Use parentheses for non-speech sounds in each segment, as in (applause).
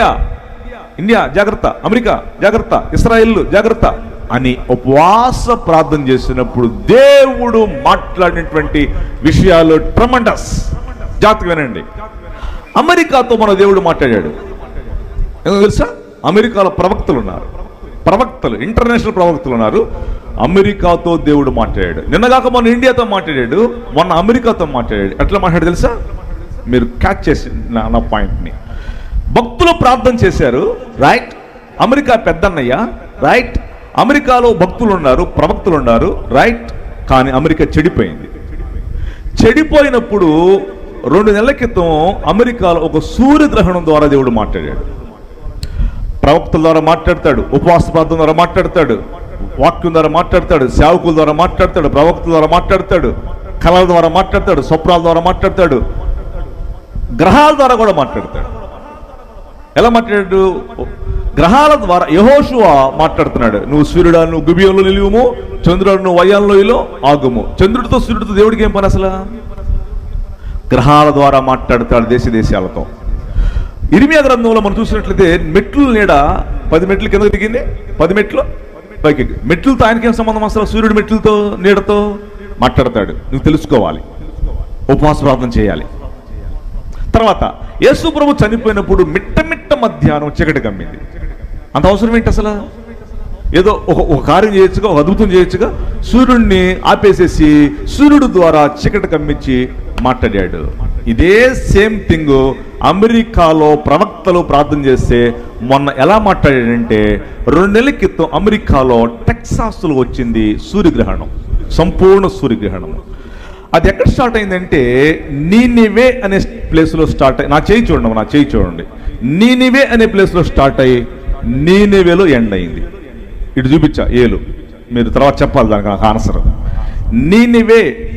India India జాగ్రత్త America జాగ్రత్త ఇస్రాయిల్ జాగ్రత్త అని ఉపవాస ప్రార్థన చేసినప్పుడు దేవుడు మాట్లాడినటువంటి విషయాలు ట్రమండస్. జాగ్రత్త వినండి. అమెరికాతో మన దేవుడు మాట్లాడాడు. తెలుసా? అమెరికాలో ప్రవక్తలు ఉన్నారు. ప్రవక్తలు ఇంటర్నేషనల్ ప్రవక్తలు ఉన్నారు. అమెరికాతో దేవుడు మాట్లాడాడు. నిన్నగాక మొన్న ఇండియాతో మాట్లాడాడు. మొన్న అమెరికాతో మాట్లాడాడు. ఎట్లా మాట్లాడాడు తెలుసా? మీరు క్యాచ్ చేసి నా పాయింట్ని భక్తులు ప్రార్థన చేశారు రైట్ అమెరికా పెద్దన్నయ్య రైట్ అమెరికాలో భక్తులు ఉన్నారు ప్రవక్తలు ఉన్నారు రైట్ కానీ అమెరికా చెడిపోయింది. చెడిపోయినప్పుడు రెండు నెలల క్రితం అమెరికాలో ఒక సూర్యగ్రహణం ద్వారా దేవుడు మాట్లాడాడు. ప్రవక్తల ద్వారా మాట్లాడతాడు ఉపవాస ప్రార్థన ద్వారా మాట్లాడతాడు వాక్యం ద్వారా మాట్లాడతాడు సేవకుల ద్వారా మాట్లాడతాడు ప్రవక్తల ద్వారా మాట్లాడతాడు కళల ద్వారా మాట్లాడతాడు స్వప్నాల ద్వారా మాట్లాడతాడు గ్రహాల ద్వారా కూడా మాట్లాడతాడు. ఎలా మాట్లాడాడు? గ్రహాల ద్వారా యహోషువ మాట్లాడుతున్నాడు. నువ్వు సూర్యుడా నువ్వు గుబియంలో నిలువుము చంద్రుడు నువ్వు వయ్యాల్లో ఇలో ఆగుము. చంద్రుడితో సూర్యుడితో దేవుడికి ఏం పని అసలు? గ్రహాల ద్వారా మాట్లాడతాడు దేశ దేశాలతో. ఇరిమియా గ్రంథంలో మనం చూసినట్లయితే మెట్లు నీడ పది మెట్లు కింద దిగింది. పది మెట్లు పైకి మెట్లతో ఆయనకేం సంబంధం అసలు? సూర్యుడు మెట్లతో నీడతో మాట్లాడతాడు. నువ్వు తెలుసుకోవాలి. ఉపవాస ప్రార్థన చేయాలి. తర్వాత యేసు ప్రభు చనిపోయినప్పుడు మిట్ట మిట్ట మధ్యాహ్నం చీకటి కమ్మింది. అంత అవసరం ఏంటి అసలు? ఏదో ఒక ఒక కార్యం చేయొచ్చుగా ఒక అద్భుతం చేయొచ్చుగా సూర్యుడిని ఆపేసేసి సూర్యుడు ద్వారా చీకటి కమ్మించి మాట్లాడాడు. ఇదే సేమ్ థింగ్ అమెరికాలో ప్రవక్తలు ప్రార్థన చేస్తే మొన్న ఎలా మాట్లాడాడంటే రెండు నెలల క్రితం అమెరికాలో టెక్సాస్లో వచ్చింది సూర్యగ్రహణం సంపూర్ణ సూర్యగ్రహణం. అది ఎక్కడ స్టార్ట్ అయిందంటే నీనివే అనే ప్లేస్లో స్టార్ట్ అయ్యి నా చేయి చూడండి నా చేయి చూడండి. నీనివే అనే ప్లేస్లో స్టార్ట్ అయ్యి నీనివేలో ఎండ్ అయింది. ఇటు చూపించా ఏలు. మీరు తర్వాత చెప్పాలి దానికి నాకు ఆన్సర్. నీనివే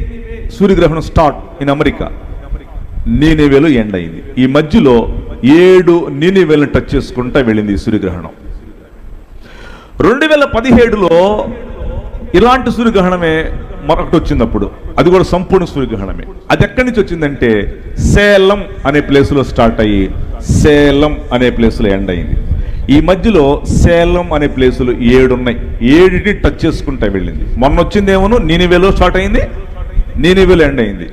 సూర్యగ్రహణం స్టార్ట్ ఇన్ అమెరికా. నీనివేలో ఎండ్ అయింది. ఈ మధ్యలో ఏడు నీనివేలను టచ్ చేసుకుంటా వెళ్ళింది సూర్యగ్రహణం. రెండు వేల పదిహేడులో ఇలాంటి సూర్యగ్రహణమే మరొకటి వచ్చింది అప్పుడు అది కూడా సంపూర్ణ సూర్యగ్రహణమే. అది ఎక్కడి నుంచి వచ్చిందంటే సేలం అనే ప్లేస్లో స్టార్ట్ అయ్యి సేలం అనే ప్లేస్లో ఎండ్ అయింది. ఈ మధ్యలో సేలం అనే ప్లేసులు ఏడు ఉన్నాయి టచ్ చేసుకుంటా వెళ్ళింది. మొన్న వచ్చిందేమోను నీనివేలో స్టార్ట్ అయింది నీనివేలో ఎండ్ అయింది.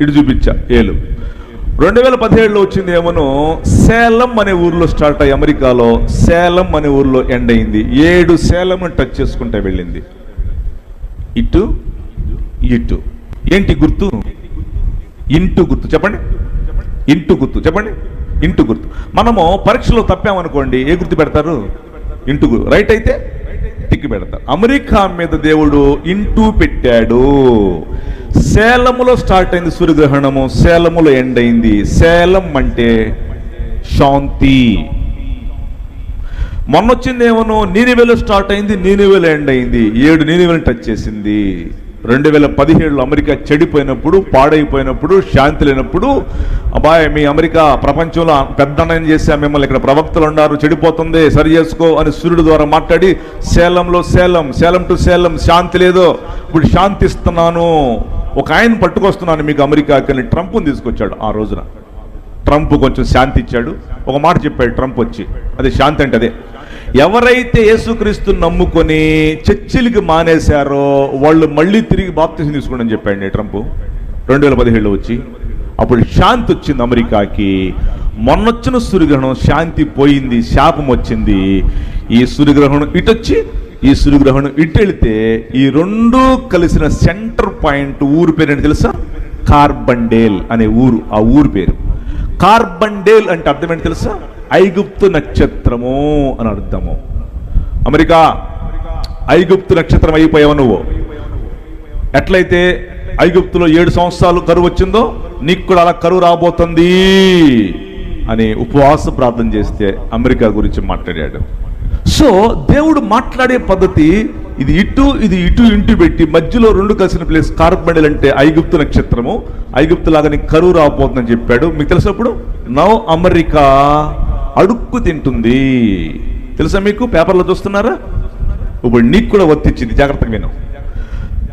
ఇటు చూపించా ఏలు. రెండు వేల పదిహేడులో వచ్చింది ఏమోను సేలం అనే ఊర్లో స్టార్ట్ అయ్యి అమెరికాలో సేలం అనే ఊర్లో ఎండ్ అయింది. ఏడు సేలం టచ్ చేసుకుంటా వెళ్ళింది. ఇటు ఇటు. ఏంటి గుర్తు? ఇంటు గుర్తు. చెప్పండి. ఇంటు గుర్తు. చెప్పండి. ఇంటు గుర్తు. మనము పరీక్షలో తప్పామనుకోండి ఏ గుర్తు పెడతారు? ఇంటు రైట్ అయితే టిక్ పెడతారు. అమెరికా మీద దేవుడు ఇంటూ పెట్టాడు. సేలములో స్టార్ట్ అయింది సూర్యగ్రహణము సేలములో ఎండ్ అయింది. సేలం అంటే శాంతి. మొన్న వచ్చింది ఏమో నీనివేలో స్టార్ట్ అయింది నీనివేలో ఎండ్ అయింది. ఏడు నీనివేలు టచ్ చేసింది. రెండు వేల పదిహేడులో అమెరికా చెడిపోయినప్పుడు పాడైపోయినప్పుడు శాంతి లేనప్పుడు అబ్బాయి మీ అమెరికా ప్రపంచంలో పెద్దనయం చేసా మిమ్మల్ని ఇక్కడ ప్రవక్తలు ఉన్నారు చెడిపోతుంది సరి చేసుకో అని సూర్యుడు ద్వారా మాట్లాడి సేలంలో సేలం సేలం టు సేలం శాంతి లేదో ఇప్పుడు శాంతి ఇస్తున్నాను ఒక ఆయన పట్టుకొస్తున్నాను మీకు అమెరికాకి అని ట్రంప్ని తీసుకొచ్చాడు ఆ రోజున. ట్రంప్ కొంచెం శాంతి ఇచ్చాడు. ఒక మాట చెప్పాడు ట్రంప్ వచ్చి. అది శాంతి అంటే అదే. ఎవరైతే యేసుక్రీస్తు నమ్ముకొని చర్చిలకి మానేశారో వాళ్ళు మళ్ళీ తిరిగి బాప్తిసం తీసుకోండి అని చెప్పాడు ట్రంప్. రెండు వేల పదిహేడులో వచ్చి. అప్పుడు శాంతి వచ్చింది అమెరికాకి. మొన్నొచ్చిన సూర్యగ్రహణం శాంతి పోయింది శాపం వచ్చింది. ఈ సూర్యగ్రహణం ఇటొచ్చి ఈ సూర్యగ్రహణం ఇటు వెళితే ఈ రెండు కలిసిన సెంటర్ పాయింట్ ఊరు పేరు ఏంటి తెలుసా? కార్బండేల్ అనే ఊరు ఆ ఊరు పేరు. కార్బండేల్ అంటే అర్థం ఏంటి తెలుసా? ఐగుప్తు నక్షత్రము అని అర్థము. అమెరికా ఐగుప్తు నక్షత్రం అయిపోయావు నువ్వు? ఎట్లయితే ఐగుప్తులో ఏడు సంవత్సరాలు కరువు వచ్చిందో నీకు కూడా అలా కరువు రాబోతుంది అని ఉపవాస ప్రార్థన చేస్తే అమెరికా గురించి మాట్లాడాడు. సో దేవుడు మాట్లాడే పద్ధతి ఇది ఇటు ఇది ఇటు ఇంటి పెట్టి మధ్యలో రెండు కలిసిన ప్లేస్ కార్బండల్ అంటే ఐగుప్తు నక్షత్రము ఐగుప్తు లాగా నీకు కరువు రాబోతుందని చెప్పాడు. మీకు తెలిసినప్పుడు నవ్ అమెరికా అడుక్కు తింటుంది. తెలుసా మీకు? పేపర్లో చూస్తున్నారా? ఇప్పుడు నీకు కూడా వర్తించింది జాగ్రత్తగా విను.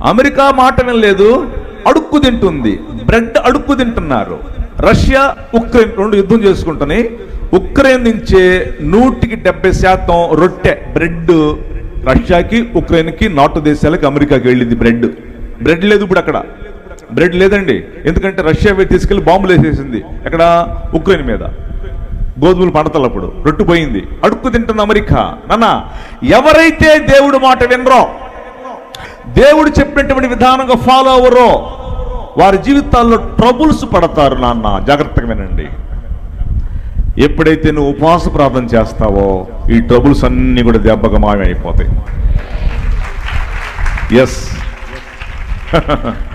అమెరికా మాట లేదు అడుక్కు తింటుంది. బ్రెడ్ అడుక్కు తింటున్నారు. రష్యా ఉక్రెయిన్ రెండు యుద్ధం చేసుకుంటున్నాయి. ఉక్రెయిన్ నుంచే నూటికి డెబ్బై శాతం రొట్టె బ్రెడ్ రష్యాకి ఉక్రెయిన్కి నాటు దేశాలకి అమెరికాకి వెళ్ళింది బ్రెడ్. బ్రెడ్ లేదు ఇప్పుడు అక్కడ. బ్రెడ్ లేదండి. ఎందుకంటే రష్యా తీసుకెళ్ళి బాంబులు వేసేసింది. ఎక్కడ? ఉక్రెయిన్ మీద. గోధుమలు పడతలప్పుడు రొట్టు పోయింది అడుక్కు తింటుంది అమెరికా. నాన్న ఎవరైతే దేవుడు మాట వినరో దేవుడు చెప్పినటువంటి విధానంగా ఫాలో అవ్వరో వారి జీవితాల్లో ట్రబుల్స్ పడతారు నాన్న. జాగ్రత్తగా వినండి. ఎప్పుడైతే నువ్వు ఉపవాస ప్రార్థన చేస్తావో ఈ ట్రబుల్స్ అన్నీ కూడా దెబ్బగా మాయమైపోతాయి. ఎస్ (laughs)